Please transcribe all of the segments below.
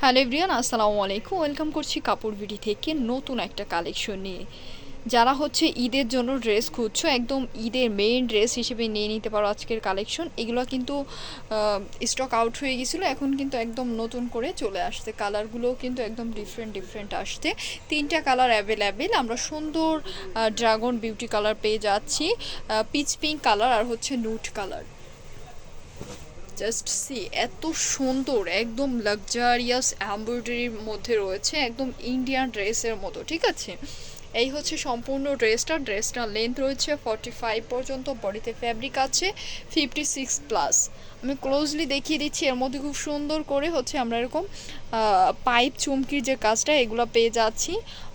Hello everyone আসসালামু আলাইকুম। Welcome করছি কাপড় বিডি থেকে নতুন একটা কালেকশন নিয়ে। যারা হচ্ছে ঈদের জন্য ড্রেস খুঁজছো, একদম ঈদের মেইন ড্রেস হিসেবে নিয়ে নিতে পারো আজকের কালেকশন। এগুলো কিন্তু স্টক আউট হয়ে গেছিল, এখন কিন্তু একদম নতুন করে চলে আসছে। কালারগুলোও কিন্তু একদম ডিফারেন্ট ডিফারেন্ট আসছে। তিনটা কালার অ্যাভেলেবেল আমরা সুন্দর ড্রাগন বিউটি কালার পেয়ে যাচ্ছি পিচ পিঙ্ক কালার আর হচ্ছে নুট কালার জাস্ট সি এত সুন্দর, একদম লাক্সারিয়াস এমব্রয়ডারির মধ্যে রয়েছে, একদম ইন্ডিয়ান ড্রেসের মতো, ঠিক আছে? এই হচ্ছে সম্পূর্ণ ড্রেসটা। ড্রেসটার লেন্থ রয়েছে ফর্টি ফাইভ পর্যন্ত বডিতে ফ্যাব্রিক আছে ফিফটি সিক্স প্লাস আমি ক্লোজলি দেখিয়ে দিচ্ছি, এর মধ্যে খুব সুন্দর করে হচ্ছে আমরা এরকম পাইপ চুমকির যে কাজটা, এগুলো পেয়ে যাচ্ছি।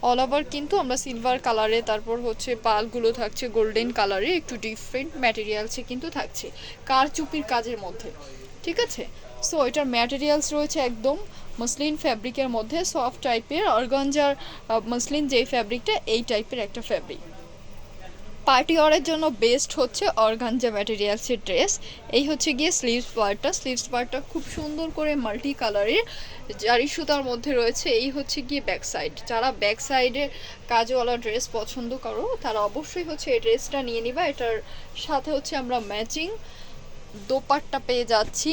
অল ওভার কিন্তু আমরা সিলভার কালারে তারপর হচ্ছে পালগুলো থাকছে গোল্ডেন কালারে একটু ডিফারেন্ট ম্যাটেরিয়ালসে কিন্তু থাকছে কার চুপির কাজের মধ্যে। ঠিক আছে? সো এটার ম্যাটেরিয়ালস রয়েছে একদম মসলিন ফ্যাব্রিকের মধ্যে সফট টাইপের অর্গানজার মসলিন যেই ফ্যাব্রিকটা, এই টাইপের একটা ফ্যাব্রিক পার্টি ওয়ারের জন্য বেস্ট হচ্ছে অর্গানজা ম্যাটেরিয়ালসের ড্রেস এই হচ্ছে গিয়ে স্লিভস পার্টটা স্লিভস পার্টটা খুব সুন্দর করে মাল্টি কালারের জারি সুতার মধ্যে রয়েছে, এই হচ্ছে গিয়ে ব্যাক সাইড যারা ব্যাক সাইডের কাজওয়ালা ড্রেস পছন্দ করো, তারা অবশ্যই হচ্ছে এই ড্রেসটা নিয়ে নিবা। এটার সাথে হচ্ছে আমরা ম্যাচিং দোপাট্টা পেয়ে যাচ্ছি।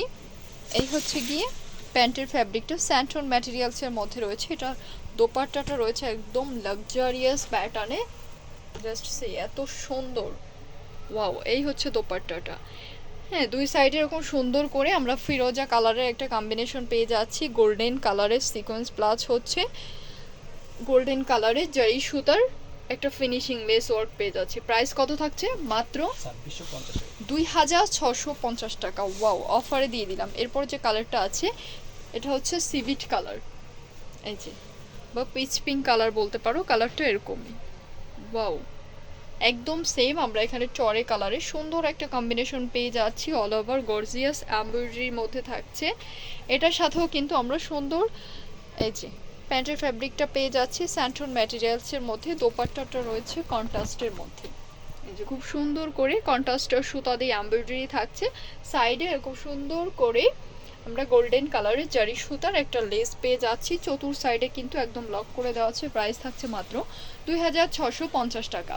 এই হচ্ছে গিয়ে প্যান্টের ফ্যাব্রিকটা স্যান্টন ম্যাটেরিয়ালসের মধ্যে রয়েছে। এটা দোপাট্টাটা রয়েছে একদম লাক্সারিয়াস প্যাটার্নে জাস্ট সে এত সুন্দর। ওয়াও এই হচ্ছে দোপাট্টাটা। হ্যাঁ দুই সাইডে এরকম সুন্দর করে আমরা ফিরোজা কালারের একটা কম্বিনেশন পেয়ে যাচ্ছি। গোল্ডেন কালারের সিকোয়েন্স প্লাস হচ্ছে। গোল্ডেন কালারের জারি সুতার একটা ফিনিশিং লেস ওয়ার্ক পেয়ে যাচ্ছি। প্রাইস কত থাকছে? মাত্র দুই হাজার ছশো পঞ্চাশ টাকা। ওয়াও অফারে দিয়ে দিলাম। এরপর যে কালারটা আছে, এটা হচ্ছে সিভিট কালার এই যে, বা পিচ পিঙ্ক কালার বলতে পারো কালারটা এরকমই ওয়াও একদম সেম আমরা এখানে চরে কালারে সুন্দর একটা কম্বিনেশন পেয়ে যাচ্ছি অল ওভার গর্জিয়াস এমব্রয়ডারির মধ্যে থাকছে। এটার সাথেও কিন্তু আমরা সুন্দর, এই যে প্যান্টের ফ্যাব্রিকটা পেয়ে যাচ্ছি স্যান্টন ম্যাটেরিয়ালসের মধ্যে, দোপাট্টাটা রয়েছে কন্ট্রাস্টের মধ্যে। এই যে খুব সুন্দর করে কন্ট্রাস্টের সুতা দিয়ে এমব্রয়ডারি থাকছে। সাইডে খুব সুন্দর করে আমরা গোল্ডেন কালারের জারি সুতার একটা লেস পেয়ে যাচ্ছি। চতুর সাইডে কিন্তু একদম লক করে দেওয়া আছে, প্রাইস থাকছে মাত্র দুই হাজার ছশো পঞ্চাশ টাকা।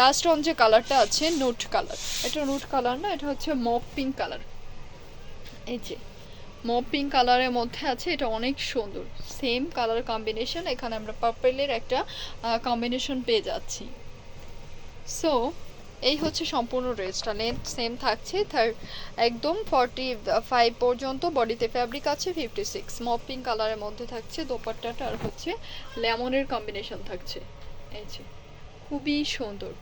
লাস্ট অন যে কালারটা আছে, নোট কালার। এটা নোট কালার না, এটা হচ্ছে মপ পিঙ্ক কালার। এই যে মপ পিঙ্ক কালারের মধ্যে আছে, এটা অনেক সুন্দর। সেম কালার কম্বিনেশন এখানে আমরা পার্পেলের একটা কম্বিনেশন পেয়ে যাচ্ছি। সো এই হচ্ছে সম্পূর্ণ ড্রেসটা লেন্থ সেম থাকছে তার একদম ফর্টি ফাইভ পর্যন্ত বডিতে ফ্যাব্রিক আছে ফিফটি সিক্স মপ কালারের মধ্যে থাকছে, দোপাট্টাটা আর হচ্ছে লেমনের কম্বিনেশন থাকছে। এই যে, খুবই সুন্দর।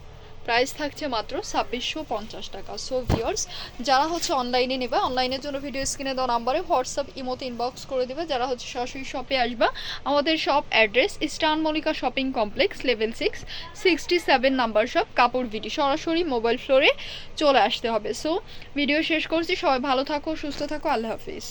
প্রাইস থাকছে মাত্র ছাব্বিশশো পঞ্চাশ টাকা। সো ভিওর্স যারা হচ্ছে অনলাইনে নেবে অনলাইনের জন্য ভিডিও স্ক্রিনে দেওয়া নাম্বারে হোয়াটসঅ্যাপ ইমোতে ইনবক্স করে দেবে। যারা হচ্ছে সরাসরি শপে আসবা, আমাদের shop address eastern Mallika shopping complex level six sixty seven number shop কাপড় ভিডি সরাসরি মোবাইল ফ্লোরে চলে আসতে হবে। সো ভিডিও শেষ করছি। সবাই ভালো থাকো, সুস্থ থাকো। আল্লাহ হাফিজ।